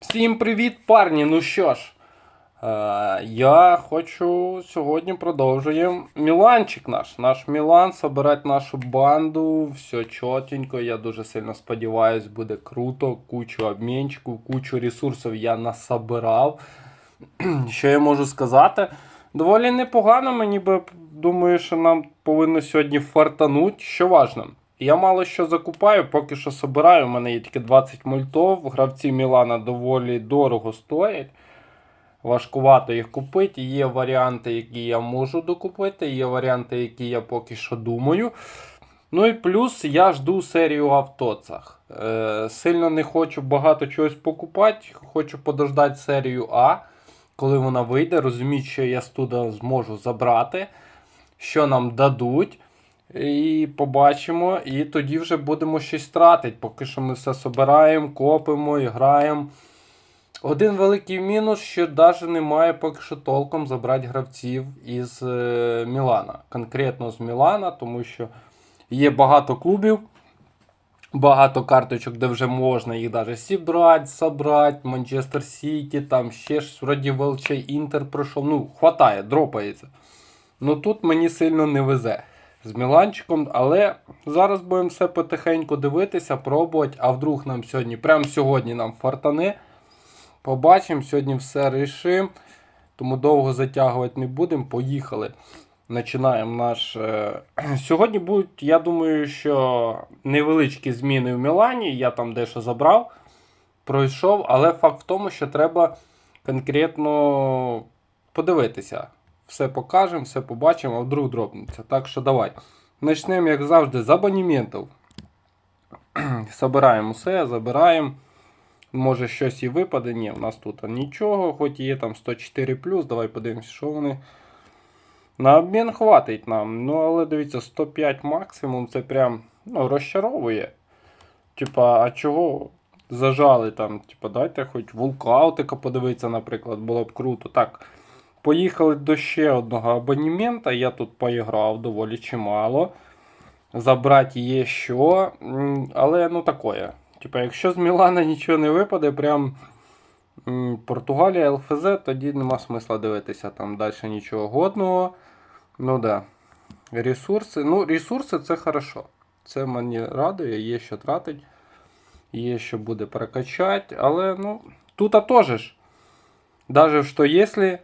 Всім привіт, парні! Ну що ж, е, я хочу сьогодні продовжуємо Міланчик наш. Наш Мілан, собирати нашу банду, все чотенько. Я дуже сильно сподіваюсь, буде круто. Кучу обмінчиків, кучу ресурсів я насобирав. Що я можу сказати? Доволі непогано, мені би думаю, що нам повинно сьогодні фартануть. Що важно. Я мало що закупаю, поки що собираю. У мене є тільки 20 мультов. Гравці Мілана доволі дорого стоять. Важкувато їх купити. Є варіанти, які я можу докупити, є варіанти, які я поки що думаю. Ну і плюс я жду серію автоцах. Е, сильно не хочу багато чогось покупати. Хочу подождати серію А, коли вона вийде. Розумію, що я туди зможу забрати, що нам дадуть. І побачимо, і тоді вже будемо щось тратити. Поки що ми все собираємо, копимо і граємо. Один великий мінус, що навіть немає поки що толком забрати гравців із е, Мілана. Конкретно з Мілана, тому що є багато клубів, багато карточок, де вже можна їх навіть зібрати, собрати. Манчестер Сіті, там ще ж вроді ВЛЧ Інтер пройшов. Ну, хватає, дропається. Ну тут мені сильно не везе з Міланчиком, але зараз будемо все потихеньку дивитися, пробувати. А вдруг нам сьогодні, прямо сьогодні нам фартане. Побачимо, сьогодні все рішимо. Тому довго затягувати не будемо. Поїхали. Починаємо наш. е, Сьогодні будуть, я думаю, що невеличкі зміни в Мілані. Я там дещо забрав, пройшов, але факт в тому, що треба конкретно подивитися. Все покажемо, все побачимо, а вдруг дропнеться. Так що давай. Почнемо, як завжди, з абонементів. Собираємо все, забираємо. Може щось і випаде. Ні, в нас тут нічого, хоч є там 104 Давай подивимося, що вони. На обмін хватить нам. Ну, але дивіться, 105 максимум це прям ну, розчаровує. Типа, а чого зажали там? Типа, дайте хоч вулкаутика подивитися, наприклад, було б круто. Так. Поїхали до ще одного абонемента. Я тут поіграв доволі чимало. Забрати є що. Але ну такое. Типа, якщо з Мілана нічого не випаде, прям Португалія, ЛФЗ, тоді нема смисла дивитися там далі нічого годного. Ну да. Ресурси. Ну, ресурси це хорошо. Це мені радує, є що тратить, є що буде прокачати, але ну, тут теж. Даже що якщо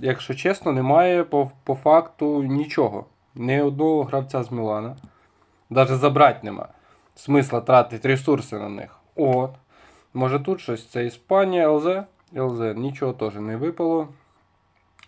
якщо чесно, немає по, по факту нічого. Ні одного гравця з Мілана. Навіть забрати нема. Смисла тратити ресурси на них. От. Може тут щось. Це Іспанія, ЛЗ. ЛЗ. Нічого теж не випало.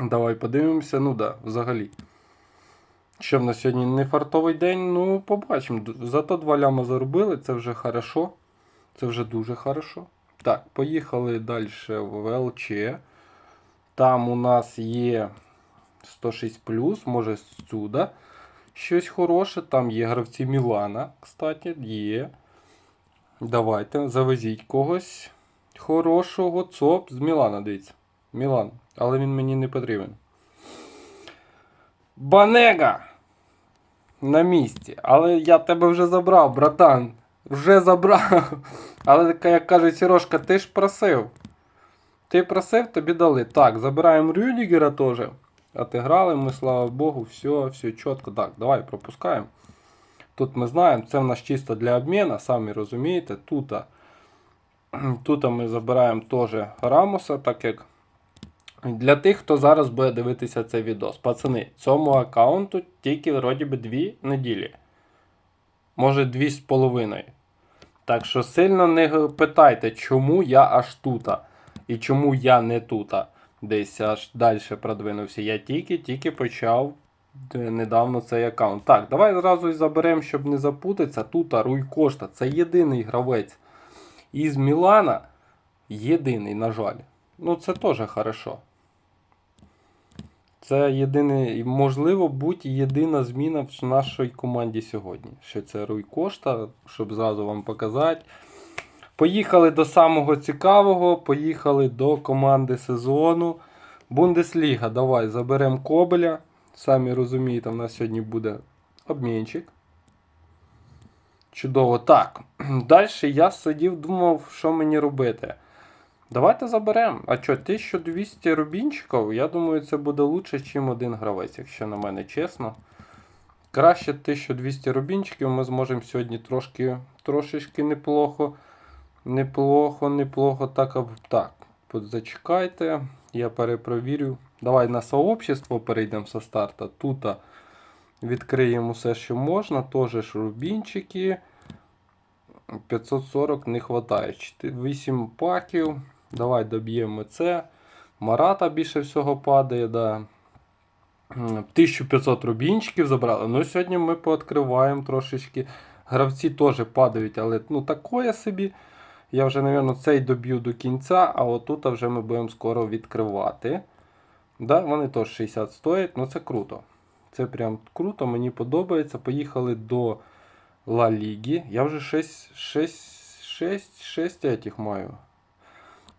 Давай подивимося. Ну да, взагалі. Що в нас сьогодні не фартовий день, ну побачимо. Зато два ляма заробили, це вже хорошо. Це вже дуже хорошо. Так, поїхали далі в ЛЧ. Там у нас є 106 може сюди щось хороше. Там є гравці Мілана, кстати, є. Давайте, завезіть когось хорошого. ЦОП з Мілана, дивіться. Мілан. Але він мені не потрібен. Банега! На місці. Але я тебе вже забрав, братан. Вже забрав. Але, як каже Сірошка, ти ж просив. Ти просив, тобі дали. Так, забираємо Рюдігера теж. Отиграли ми, слава Богу, все, все чітко. Так, давай пропускаємо. Тут ми знаємо, це в нас чисто для обміну, самі розумієте. Тут, тут ми забираємо теж Рамоса, так як для тих, хто зараз буде дивитися цей відос. Пацани, цьому аккаунту тільки вроді би дві неділі. Може, дві з половиною. Так що сильно не питайте, чому я аж тута. І чому я не тут, десь аж далі продвинувся. Я тільки-тільки почав е, недавно цей аккаунт. Так, давай зразу і заберемо, щоб не запутатися. Тут Руй Кошта це єдиний гравець із Мілана. Єдиний, на жаль. Ну, це теж хорошо. Це єдиний, можливо, будь єдина зміна в нашій команді сьогодні. Що це Руй Кошта, щоб зразу вам показати. Поїхали до самого цікавого, поїхали до команди сезону. Бундесліга, давай заберемо Кобеля. Самі розумієте, в нас сьогодні буде обмінчик. Чудово. Так. Далі я сидів, думав, що мені робити. Давайте заберемо. А що, 1200 рубінчиків? Я думаю, це буде лучше, ніж один гравець, якщо на мене чесно. Краще 1200 рубінчиків ми зможемо сьогодні трошки, трошечки неплохо. Неплохо, неплохо. Так, аб- так. Зачекайте, я перепровірю. Давай на сообщество перейдемо со старта. Тут відкриємо все, що можна. Теж ж рубінчики. 540 не вистачає. 8 паків. Давай доб'ємо це. Марата більше всього падає, да. 1500 рубінчиків забрали. Ну, сьогодні ми пооткриваємо трошечки. Гравці теж падають, але ну такое собі. Я вже, мабуть, цей доб'ю до кінця, а отут вже ми будемо скоро відкривати. Да, вони теж 60 стоять, ну це круто. Це прям круто, мені подобається. Поїхали до Ла Ліги. Я вже 6, 6, 6, 6 этих маю.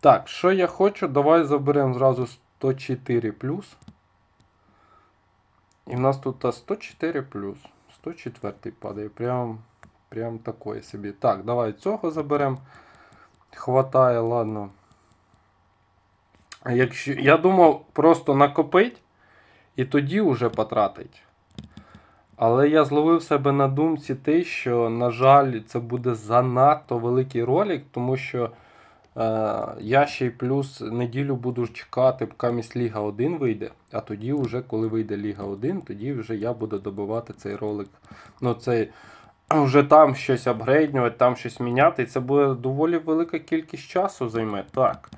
Так, що я хочу? Давай заберемо зразу 104. І в нас тут 104 плюс. 104 падає. Прям, прям такое собі. Так, давай цього заберемо. Хватає, ладно. Якщо, я думав просто накопить і тоді вже потратить. Але я зловив себе на думці те, що, на жаль, це буде занадто великий ролик, тому що е, я ще й плюс неділю буду чекати, поки місь Ліга 1 вийде. А тоді, вже, коли вийде Ліга 1, тоді вже я буду добивати цей ролик. Ну, цей, вже там щось апгрейднувати, там щось міняти. І це буде доволі велика кількість часу займе. Так.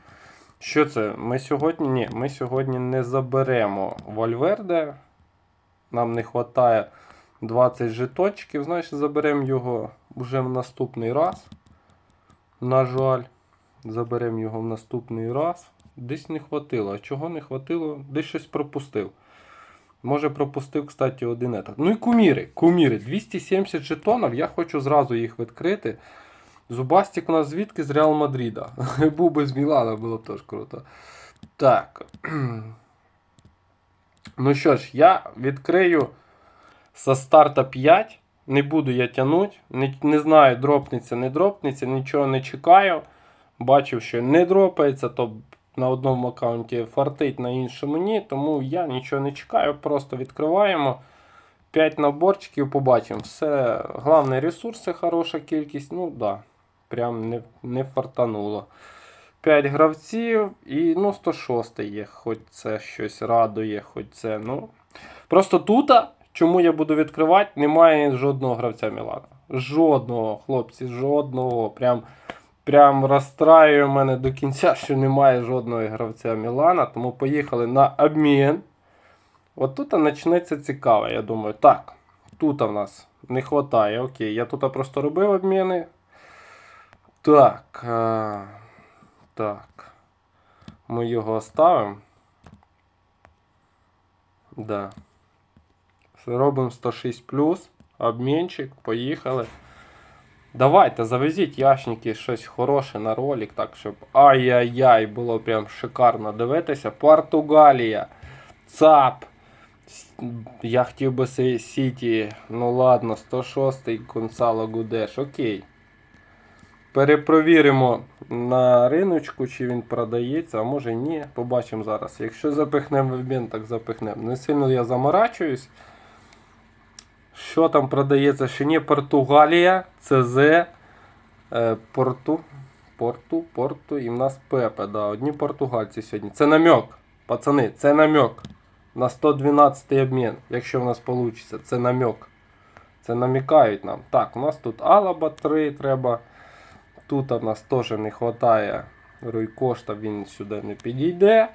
Що це? Ми сьогодні. Ні, ми сьогодні не заберемо Вольверде. Нам не вистачає 20 жетончиків, значить заберемо його вже в наступний раз. На жаль, заберемо його в наступний раз. Десь не хватило. А чого не хватило? Десь щось пропустив. Може пропустив, кстати, один етап. Ну і куміри. Куміри. 270 жетонів. Я хочу зразу їх відкрити. Зубастик у нас звідки з Реал Мадріда. Був би з Мілана, було б теж круто. Так. Ну що ж, я відкрию со старта 5. Не буду я тягнути. Не, не знаю, дропнеться, не дропнеться, нічого не чекаю. Бачив, що не дропається, то на одному аккаунті фартить, на іншому ні. Тому я нічого не чекаю, просто відкриваємо. 5 наборчиків побачимо. Все. Головне ресурси, хороша кількість. Ну да, прям не, не фартануло. 5 гравців і ну, 106 є, хоч це щось радує, хоч це. ну. Просто тут, чому я буду відкривати, немає жодного гравця Мілана. Жодного, хлопці, жодного. Прям, прям розстраює мене до кінця, що немає жодного гравця Мілана. Тому поїхали на обмін. От тут почнеться цікаво, я думаю. Так, тут в нас не вистачає. Окей, я тут просто робив обміни. Так. А... Так. Ми його оставимо. Да. Робимо 106 плюс. Обмінчик. Поїхали. Давайте завезіть яшники щось хороше на ролик, так, щоб ай-яй-яй, було прям шикарно дивитися. Португалія. ЦАП. Я хотів би Сі- Сіті. Ну ладно, 106-й Гонсало Гудеш. Окей. Перепровіримо на риночку, чи він продається, а може ні. Побачимо зараз. Якщо запихнемо в обмін, так запихнемо. Не сильно я заморачуюсь. Що там продається? Ще ні, Португалія, ЦЗ, е, Порту. Порту, Порту і в нас Пепе. Да, одні португальці сьогодні. Це намек. Пацани, це намек. На 112 обмін, якщо в нас вийде. Це намек. Це намікають нам. Так, у нас тут Алаба 3 треба. Тут у нас теж не вистачає Руйкошта, він сюди не підійде.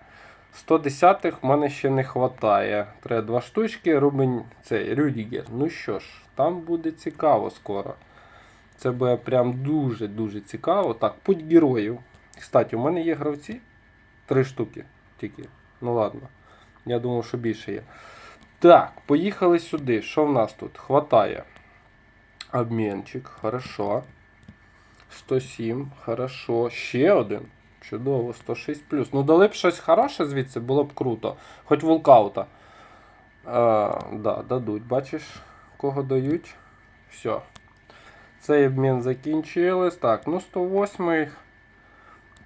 110-х в мене ще не вистачає. Треба два штучки, Рубен цей Рюдігер. Ну що ж, там буде цікаво скоро. Це буде прям дуже-дуже цікаво. Так, путь героїв. Кстати, у мене є гравці. Три штуки тільки. Ну ладно. Я думав, що більше є. Так, поїхали сюди. Що в нас тут? Хватає. Обмінчик, хорошо. 107, хорошо. Ще один. Чудово, 106 плюс. Ну, дали б щось хороше звідси, було б круто. Хоч вулкаута. А, да, дадуть, бачиш, кого дають. Все. Цей обмін закінчилось. Так, ну 108.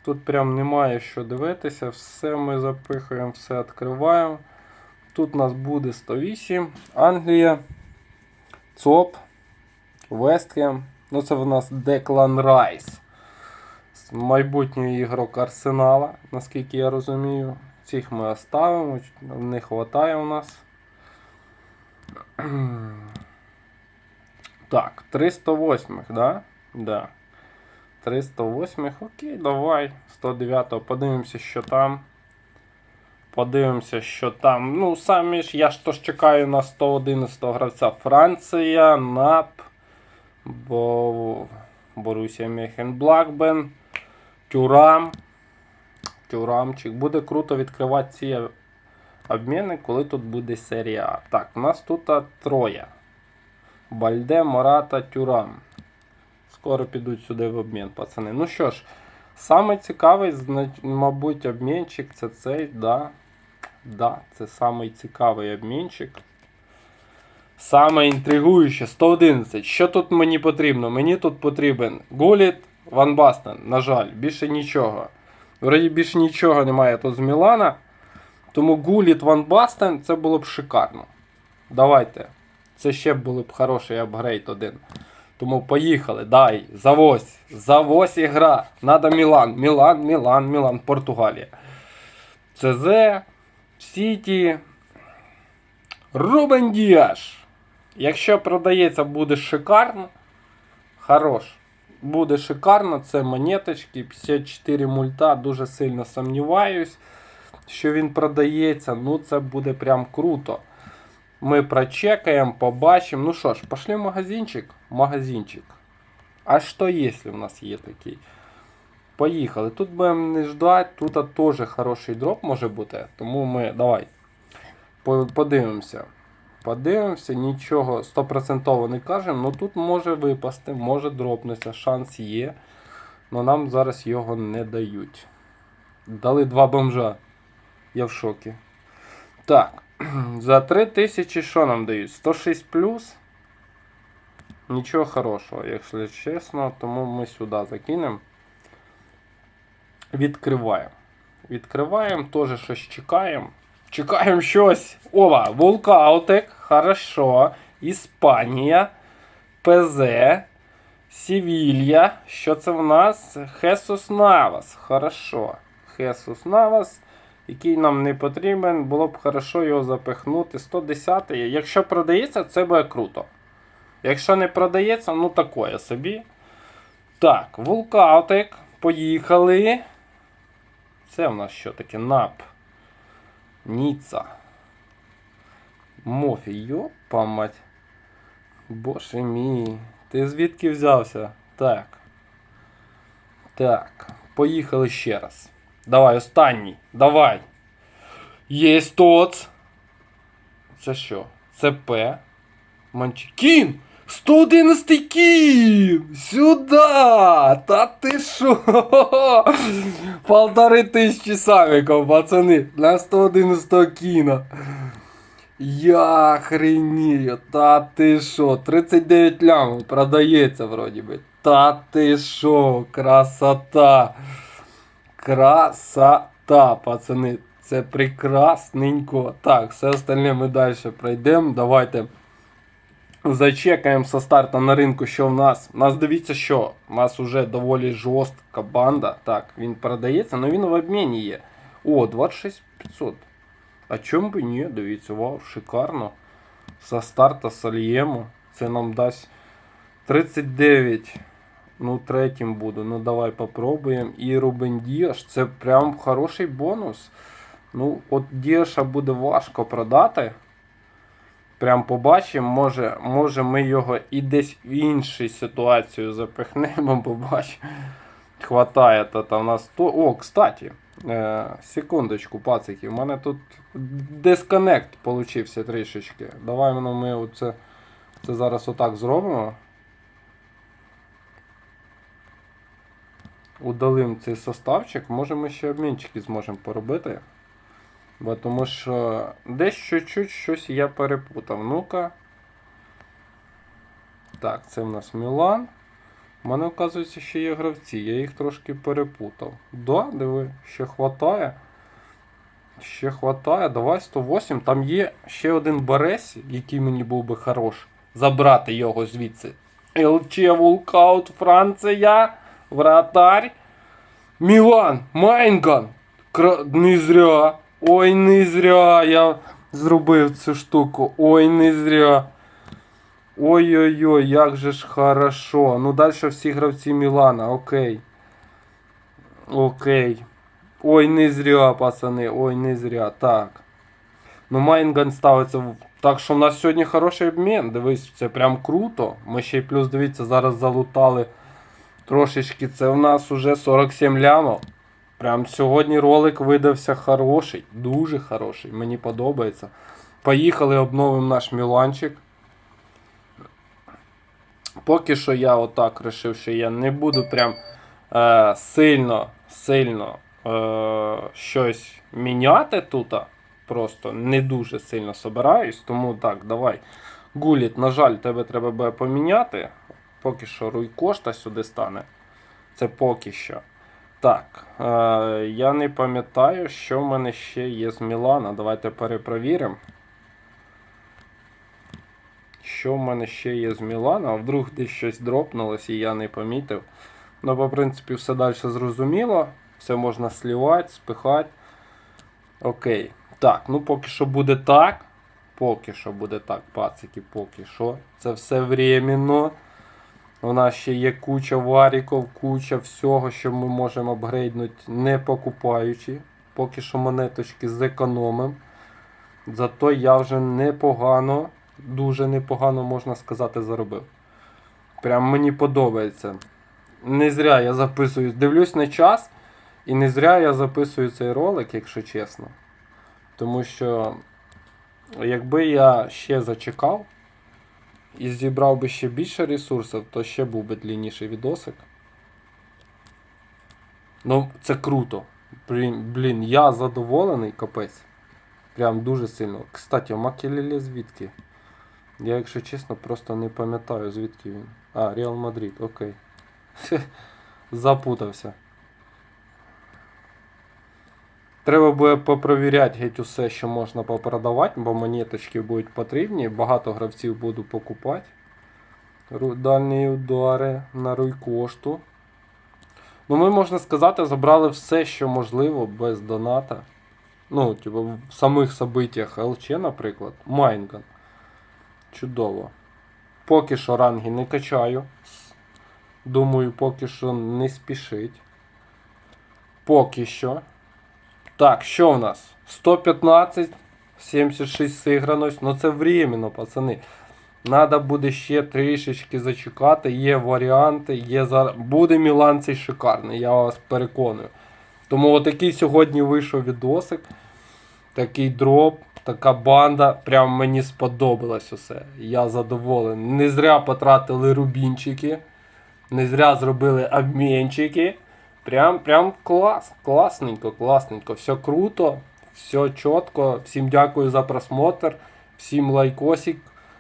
Тут прям немає що дивитися, все ми запихуємо, все відкриваємо. Тут у нас буде 108, Англія, ЦОП, Вестхем. Ну це в нас Деклан Райс. Майбутній ігрок Арсенала, наскільки я розумію. Цих ми оставимо, не вистачає у нас. Так, 308, да? Да. 308, окей, давай. 109-го, подивимося, що там. Подивимося, що там. Ну, самі ж, я ж тож чекаю на 111 гравця Франція, НАП, бо Борусія Мехен Блакбен, Тюрам. Тюрамчик. Буде круто відкривати ці обміни, коли тут буде серія. Так, у нас тут троє. Бальде, Мората, Тюрам. Скоро підуть сюди в обмін, пацани. Ну що ж, саме цікавий, мабуть, обмінчик це цей, да. Да, це самий цікавий обмінчик. Саме інтригуюче 111. Що тут мені потрібно? Мені тут потрібен Гуліт, Ван Бастен. На жаль, більше нічого. Вроді більше нічого немає тут з Мілана. Тому Гуліт Ван Бастен це було б шикарно. Давайте. Це ще були б хороший апгрейд один. Тому поїхали. Дай, завозь. Завозь ігра. Надо Мілан. Мілан, Мілан, Мілан, Португалія. ЦЗ, Сіті. Рубен Діаш. Якщо продається, буде шикарно. Хорош. Буде шикарно, це монеточки, 54 мульта, дуже сильно сумніваюсь, що він продається. Ну, це буде прям круто. Ми прочекаємо, побачимо. Ну що ж, пошли в магазинчик. Магазинчик. А що, якщо в нас є такий? Поїхали. Тут будемо не ждати, тут теж хороший дроп може бути. Тому ми давай подивимося. Подивимося, нічого стопроцентово не кажемо, але тут може випасти, може дропнутися, шанс є. але нам зараз його не дають. Дали два бомжа. Я в шокі. Так, за 3000 що нам дають? 106 плюс. Нічого хорошого, якщо чесно, тому ми сюди закинемо. Відкриваємо. Відкриваємо, теж щось чекаємо. Чекаємо щось. Ова, Вулкаутек, хорошо. Іспанія, ПЗ, Севілья. Що це в нас? Хесус Навас. Хорошо. Хесус Навас, який нам не потрібен, було б хорошо його запихнути. 110 Якщо продається, це буде круто. Якщо не продається, ну такое собі. Так, Вулкаутек. Поїхали. Це в нас що таке? НАП. Ніца. Мофі, йопа мать. Боже мій. Ти звідки взявся? Так. Так. Поїхали ще раз. Давай, останній. Давай. Єсть тот. Це що? Це П. Манчі. Кін! 111 кін! Сюда! Та ти шо? Полтори тисячі саміков, пацани, на 111 кіна. Я хренію, та ти шо? 39 лямов продається вроді би. Та ти шо? Красота. Красота, пацани. Це прекрасненько. Так, все остальне ми далі пройдемо. Давайте зачекаємо со старта на ринку, що в нас. У нас дивіться, що у нас вже доволі жорстка банда. Так, він продається, але він в обміні є. О, 26500. А чому би ні? Дивіться, вау, шикарно. Со старта сольємо. Це нам дасть 39. Ну, третім буду. Ну давай попробуємо. І Рубен Діаш. Це прям хороший бонус. Ну, от Діаша буде важко продати. Прям побачимо, може, може ми його і десь в іншу ситуацію запихнемо, побачимо. Хватає то там нас то. О, кстати, е, секундочку, пацики, у мене тут дисконект получився трішечки. Давай воно ми оце, це зараз отак зробимо. Удалим цей составчик, може ми ще обмінчики зможемо поробити. Бо тому що десь чуть-чуть щось я перепутав. Ну-ка. Так, це в нас Мілан. У мене, оказується, ще є гравці, я їх трошки перепутав. Да, диви, ще хватає. Ще хватає, давай 108. Там є ще один Баресі, який мені був би хорош. Забрати його звідси. ЛЧ Вулкаут, Франція, вратарь. Мілан, Майнган. Кра... Не зря. Ой, не зря я зробив цю штуку. Ой, не зря. Ой-ой-ой, як же ж хорошо. Ну, далі всі гравці Мілана, окей. Окей. Ой, не зря, пацани, ой, не зря. Так. Ну, Майнган ставиться. Так що в нас сьогодні хороший обмін. Дивись, це прям круто. Ми ще й плюс, дивіться, зараз залутали трошечки. Це в нас уже 47 лямов. Прям сьогодні ролик видався хороший. Дуже хороший. Мені подобається. Поїхали, обновимо наш Міланчик. Поки що я отак вирішив, що я не буду прям е, сильно, сильно е, щось міняти тут. Просто не дуже сильно собираюсь. Тому так, давай. Гуліт, на жаль, тебе треба буде поміняти. Поки що Руй Кошта сюди стане. Це поки що. Так, е, я не пам'ятаю, що в мене ще є з Мілана. Давайте перепровіримо. Що в мене ще є з Мілана, а вдруг десь щось дропнулось і я не помітив. Ну, по принципі, все далі зрозуміло. Все можна слівати, спихати. Окей. Так, ну поки що буде так. Поки що буде так, пацики, поки що. Це все временно. У нас ще є куча варіків, куча всього, що ми можемо апгрейднути, не покупаючи. Поки що монеточки зекономимо. Зато я вже непогано, дуже непогано, можна сказати, заробив. Прям мені подобається. Не зря я записую, дивлюсь на час, і не зря я записую цей ролик, якщо чесно. Тому що, якби я ще зачекав і зібрав би ще більше ресурсів, то ще був би длинніший відосик. Ну, це круто. Блін, блін, я задоволений, капець. Прям дуже сильно. Кстати, Макелеле звідки? Я, якщо чесно, просто не пам'ятаю, звідки він. А, Реал Мадрид, окей. Запутався. Треба буде попровіряти геть усе, що можна попродавати, бо монеточки будуть потрібні. Багато гравців буду покупати. Дальні удари на руйкошту. Ну, ми, можна сказати, забрали все, що можливо, без доната. Ну, типу, в самих событиях ЛЧ, наприклад, Майнган. Чудово. Поки що ранги не качаю. Думаю, поки що не спішить. Поки що. Так, що в нас? 115, 76 сиграність. Ну це временно, пацани. Надо буде ще трішечки зачекати. Є варіанти, є зараз. Буде Мілан цей шикарний, я вас переконую. Тому отакий сьогодні вийшов відосик. Такий дроп, така банда. Прям мені сподобалось усе. Я задоволений. Не зря потратили рубінчики. Не зря зробили обмінчики. Прям, прям клас, класненько, класненько. Все круто, все чітко. Всім дякую за просмотр. Всім лайкосик,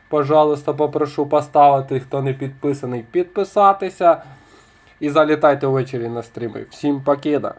пожалуйста, попрошу поставити, хто не підписаний, підписатися. І залітайте ввечері на стріми. Всім покеда!